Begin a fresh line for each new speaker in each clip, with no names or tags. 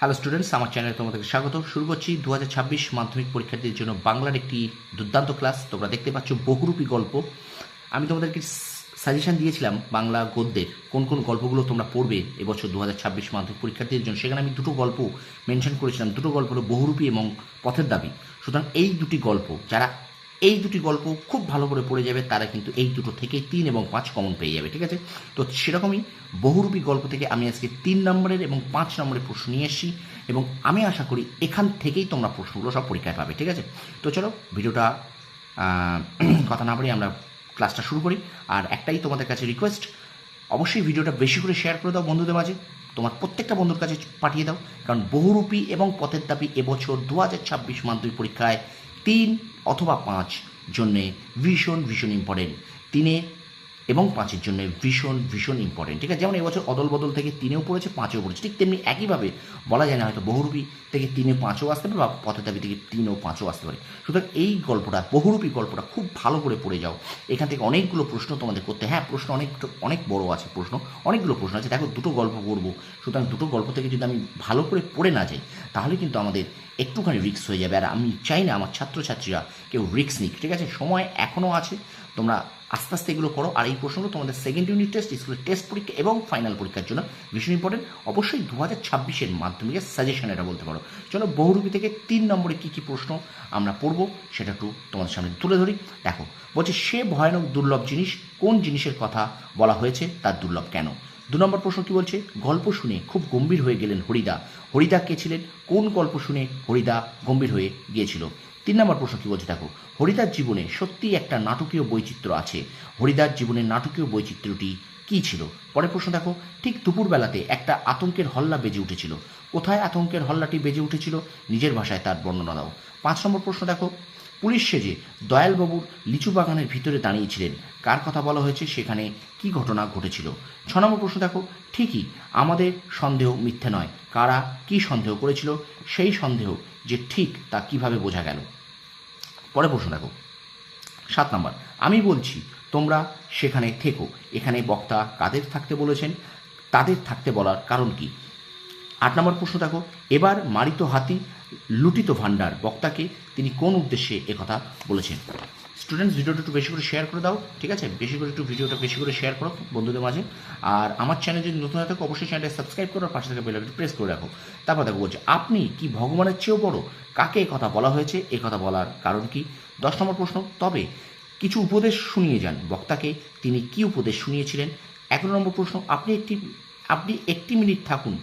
Hello students আমার চ্যানেলে তোমাদেরকে স্বাগত। শুরু করছি দু হাজার ছাব্বিশ মাধ্যমিক পরীক্ষার্থীদের জন্য বাংলার একটি দুর্দান্ত ক্লাস তোমরা দেখতে পাচ্ছ বহুরূপী গল্প। আমি তোমাদেরকে সাজেশন দিয়েছিলাম বাংলা গদ্যের কোন কোন গল্পগুলো তোমরা পড়বে এবছর দু হাজার ছাব্বিশ মাধ্যমিক পরীক্ষার্থীদের জন্য। সেখানে আমি দুটো গল্প মেনশন করেছিলাম। দুটো গল্প হলো বহুরূপী এবং পথের দাবি। সুতরাং এই দুটি গল্প যারা এই দুটি গল্প খুব ভালো করে পড়ে যাবে, তারা কিন্তু এই দুটো থেকে তিন এবং পাঁচ কমন পেয়ে যাবে, ঠিক আছে? তো সেরকমই বহুরূপী গল্প থেকে আমি আজকে তিন নম্বরের এবং পাঁচ নম্বরের প্রশ্ন নিয়ে এসেছি এবং আমি আশা করি এখান থেকেই তোমরা প্রশ্নগুলো সব পরীক্ষায় পাবে, ঠিক আছে? তো চলো, ভিডিওটা কথা না বলে আমরা ক্লাসটা শুরু করি। আর একটাই তোমাদের কাছে রিকোয়েস্ট অবশ্যই ভিডিওটা বেশি করে শেয়ার করে দাও বন্ধুদের মাঝে। তোমার প্রত্যেকটা বন্ধুর কাছে পাঠিয়ে দাও, কারণ বহুরূপী এবং পথের দাবি এবছর দু হাজার ছাব্বিশ মাধ্যমিক পরীক্ষায় তিন অথবা পাঁচ জন্যে ভীষণ ভীষণ ইম্পর্টেন্ট তিনে এবং পাঁচের জন্য ভীষণ ভীষণ ইম্পর্টেন্ট ঠিক আছে? যেমন এবছর অদল বদল থেকে তিনেও পড়েছে, পাঁচেও পড়েছে। ঠিক তেমনি একইভাবে বলা যায় না, হয়তো বহুরূপী থেকে তিনে পাঁচও আসতে পারে বা পথের দাবি থেকে তিনও পাঁচও আসতে পারে। সুতরাং এই গল্পটা, বহুরূপী গল্পটা খুব ভালো করে পড়ে যাও। এখান থেকে অনেকগুলো প্রশ্ন তোমাদের করতে হ্যাঁ। প্রশ্ন অনেক অনেক বড় আছে প্রশ্ন, অনেকগুলো প্রশ্ন আছে। দেখো, দুটো গল্প পড়ব। সুতরাং দুটো গল্প থেকে যদি আমি ভালো করে পড়ে না যাই, তাহলে কিন্তু আমাদের একটুখানি রিক্স হয়ে যাবে। আর আমি চাই না আমার ছাত্রছাত্রীরা কেউ রিস্ক নিক, ঠিক আছে? সময় এখনও আছে। তোমরা আস্তে আস্তে এগুলো করো। আর এই প্রশ্নগুলো তোমাদের সেকেন্ড ইউনিট টেস্ট স্কুলের টেস্ট পরীক্ষা এবং ফাইনাল পরীক্ষার জন্য ভীষণ ইম্পর্টেন্ট অবশ্যই দু হাজার ছাব্বিশের মাধ্যমিকের সাজেশন এটা বলতে পারো। চলো বহুরূপী থেকে তিন নম্বরে কী কী প্রশ্ন আমরা পড়ব সেটা একটু তোমাদের সামনে তুলে ধরি। দেখো, বলছে, সে ভয়ানক দুর্লভ জিনিস কোন জিনিসের কথা বলা হয়েছে, তার দুর্লভ কেন? দু নম্বর প্রশ্ন কি বলছে? গল্প শুনে খুব গম্ভীর হয়ে গেলেন হরিদা। হরিদা কে ছিলেন? কোন গল্প শুনে হরিদা গম্ভীর হয়ে গিয়েছিল? তিন নম্বর প্রশ্ন কি বলছে? দেখো হরিদার জীবনে সত্যিই একটা নাটকীয় বৈচিত্র্য আছে। হরিদার জীবনের নাটকীয় বৈচিত্র্যটি কী ছিল? পরের প্রশ্ন দেখো, ঠিক দুপুরবেলাতে একটা আতঙ্কের হল্লা বেজে উঠেছিল। কোথায় আতঙ্কের হল্লাটি বেজে উঠেছিল? নিজের ভাষায় তার বর্ণনা দাও। পাঁচ নম্বর প্রশ্ন দেখো, পুলিশ সেজে দয়ালবাবুর লিচু বাগানের ভিতরে দাঁড়িয়েছিলেন। কার কথা বলা হয়েছে? সেখানে কি ঘটনা ঘটেছিল? ছ নম্বর প্রশ্ন দেখো, ঠিকই আমাদের সন্দেহ মিথ্যে নয়। কারা কি সন্দেহ করেছিল? সেই সন্দেহ যে ঠিক তা কীভাবে বোঝা গেল? পরে প্রশ্ন দেখো। সাত নম্বর, আমি বলছি, তোমরা সেখানে থেকো। এখানে বক্তা কাদের থাকতে বলেছেন? তাদের থাকতে বলার কারণ কি? আট নম্বর প্রশ্ন দেখো, এবার মারিত হাতি, লুটিত ভাণ্ডার বক্তাকে তিনি কোন উদ্দেশ্যে একথা বলেছেন? স্টুডেন্টস ভিডিওটা একটু বেশি করে শেয়ার করে দাও, ঠিক আছে? বেশি করে একটু ভিডিওটা বেশি করে শেয়ার করো বন্ধুদের মাঝে। আর আমার চ্যানেল যদি নতুন হয়ে থাকো, অবশ্যই চ্যানেলটা সাবস্ক্রাইব করো আর পাশে থেকে বেল প্রেস করে রাখো। তারপর দেখো, বলছে, আপনি কি ভগবানের চেয়েও বড়? কাকে কথা বলা হয়েছে? এ কথা বলার কারণ কি? দশ নম্বর প্রশ্ন, তবে কিছু উপদেশ শুনিয়ে যান। বক্তাকে, তিনি কি উপদেশ শুনিয়েছিলেন? এগারো নম্বর প্রশ্ন, আপনি একটি আপনি একটি মিনিট থাকুন,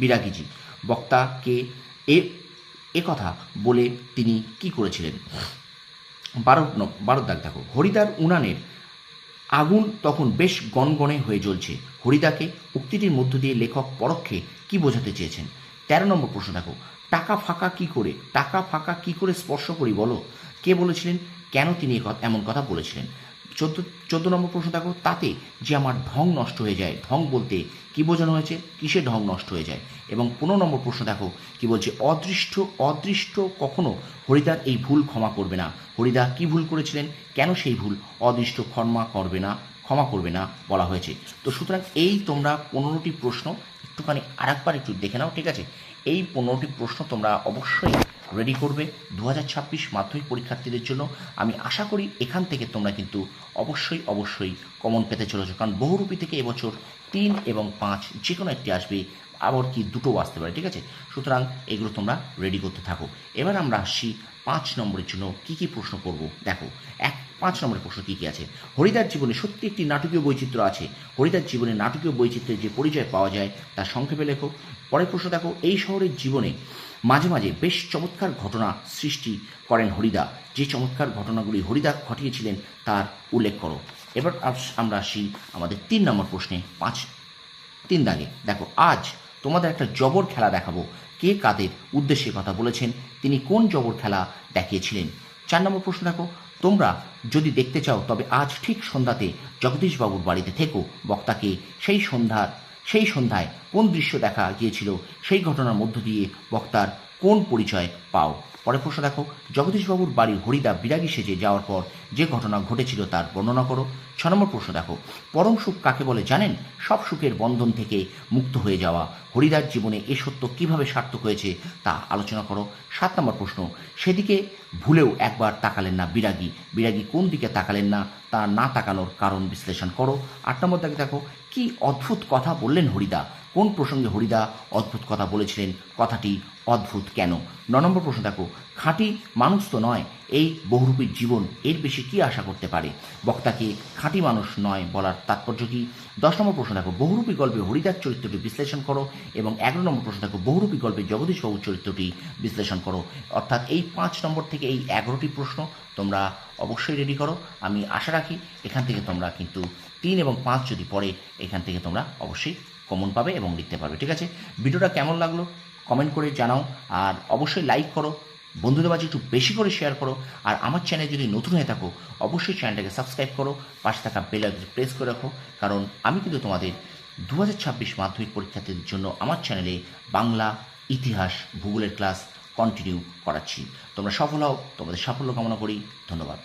বিরাগীজি। বক্তাকে এ কথা বলে তিনি কি করেছিলেন? বারো বারো দাগ দেখো। হরিদার উনানের আগুন তখন বেশ গনগনে হয়ে জ্বলছে। হরিদাকে উক্তিটির মধ্য দিয়ে লেখক পরক্ষে কি বোঝাতে চেয়েছেন? তেরো নম্বর প্রশ্ন দেখো। টাকা ফাঁকা কি করে? টাকা ফাঁকা কি করে স্পর্শ করি বলো? কে বলেছিলেন? কেন তিনি এমন কথা বলেছিলেন? চোদ্দ চোদ্দ নম্বর প্রশ্ন দেখো, তাতে যে আমার ঢং নষ্ট হয়ে যায়, ঢং বলতে কি বোঝানো হয়েছে? কিসে ঢং নষ্ট হয়ে যায়? এবং পনেরো নম্বর প্রশ্ন দেখো, কি বলছে? অদৃষ্ট অদৃষ্ট কখনো হরিদার এই ভুল ক্ষমা করবে না। হরিদা কি ভুল করেছিলেন? কেন সেই ভুল? অদৃষ্ট ক্ষমা করবে না, ক্ষমা করবে না বলা হয়েছে। তো সুতরাং এই তোমরা পনেরোটি প্রশ্ন একটুখানি আরেকবার একটু দেখে নাও, ঠিক আছে? এই পনেরোটি প্রশ্ন তোমরা অবশ্যই রেডি করবে দু হাজার ছাব্বিশ মাধ্যমিক পরীক্ষার্থীদের জন্য। আমি আশা করি এখান থেকে তোমরা কিন্তু অবশ্যই অবশ্যই কমন পেতে চলেছো। কারণ বহুরূপী থেকে এবছর তিন এবং পাঁচ যে কোনো একটি আসবে আবার কি দুটোও আসতে পারে, ঠিক আছে? সুতরাং এগুলো তোমরা রেডি করতে থাকো। এবার আমরা আসছি পাঁচ নম্বরের জন্য কি কি প্রশ্ন করব। দেখো, এক, পাঁচ নম্বরের প্রশ্ন কী কী আছে? হরিদার জীবনে সত্যি একটি নাটকীয় বৈচিত্র্য আছে। হরিদার জীবনে নাটকীয় বৈচিত্র্যের যে পরিচয় পাওয়া যায় তার সংক্ষেপে লেখো। পরের প্রশ্ন দেখো, এই শহরের জীবনে মাঝে মাঝে বেশ চমৎকার ঘটনা সৃষ্টি করেন হরিদা। যে চমৎকার ঘটনাগুলি হরিদা ঘটিয়েছিলেন, তার উল্লেখ করো। এবার আমরা আসি আমাদের তিন নম্বর প্রশ্নে, পাঁচ, তিন দাগে। দেখো, আজ তোমাদের একটা জবর খেলা দেখাবো। কে কাদের উদ্দেশ্যে কথা বলেছেন, তিনি কোন জবর খেলা দেখিয়েছিলেন? চার নম্বর প্রশ্ন দেখো, তোমরা যদি দেখতে চাও, তবে আজ ঠিক সন্ধ্যাতে জগদীশবাবুর বাড়িতে থেকো। বক্তাকে সেই সন্ধ্যার সেই সন্ধ্যায় কোন দৃশ্য দেখা গিয়েছিল, সেই ঘটনার মধ্য দিয়ে বক্তার কোন পরিচয় পাও? পরে প্রশ্ন দেখো, জগদীশবাবুর বাড়ি হরিদা বিরাগী সেজে যাওয়ার পর যে ঘটনা ঘটেছিল তার বর্ণনা করো। ছ নম্বর প্রশ্ন দেখো। পরম সুখ কাকে বলে জানেন? সব সুখের বন্ধন থেকে মুক্ত হয়ে যাওয়া। হরিদার জীবনে এ সত্য কীভাবে সার্থক হয়েছে তা আলোচনা করো। সাত নম্বর প্রশ্ন, সেদিকে ভুলেও একবার তাকালেন না বিরাগী। বিরাগী কোন দিকে তাকালেন না তা না তাকানোর কারণ বিশ্লেষণ করো। আট নম্বর দেখো, কি অদ্ভুত কথা বললেন হরিদা। কোন প্রসঙ্গে হরিদা অদ্ভুত কথা বলেছিলেন, কথাটি অদ্ভুত কেন? ন নম্বর প্রশ্ন, দেখো, খাঁটি মানুষ তো নয়, এই বহুরূপীর জীবন, এর বেশি কি আশা করতে পারে? বক্তাকে খাঁটি মানুষ নয় বলার তাৎপর্য কি? দশ নম্বর প্রশ্ন, দেখো, বহুরূপী গল্পে হরিদার চরিত্রটি বিশ্লেষণ করো এবং এগারো নম্বর প্রশ্ন, দেখো, বহুরূপী গল্পে জগদীশবাবুর চরিত্রটি বিশ্লেষণ করো। অর্থাৎ এই পাঁচ নম্বর থেকে এই এগারোটি প্রশ্ন তোমরা অবশ্যই রেডি করো। আমি আশা রাখি এখান থেকে তোমরা কিন্তু তিন এবং পাঁচ যদি পড়ে, এখান থেকে তোমরা অবশ্যই কমন পাবে এবং লিখতে পারবে, ঠিক আছে? ভিডিওটা কেমন লাগল কমেন্ট করে জানাও, আর অবশ্যই লাইক করো, বন্ধুদের মাঝে একটু বেশি করে শেয়ার করো, আর আমার চ্যানেল যদি নতুন হয়ে থাকো, অবশ্যই চ্যানেলটাকে সাবস্ক্রাইব করো, পাশে থাকা বেল আইকনটি প্রেস করে রাখো, কারণ আমি কিন্তু তোমাদের দু হাজার ছাব্বিশ মাধ্যমিক পরীক্ষার্থীদের জন্য আমার চ্যানেলে বাংলা, ইতিহাস, ভূগোলের ক্লাস কন্টিনিউ করাচ্ছি। তোমরা সফল হও, তোমাদের সাফল্য কামনা করি, ধন্যবাদ।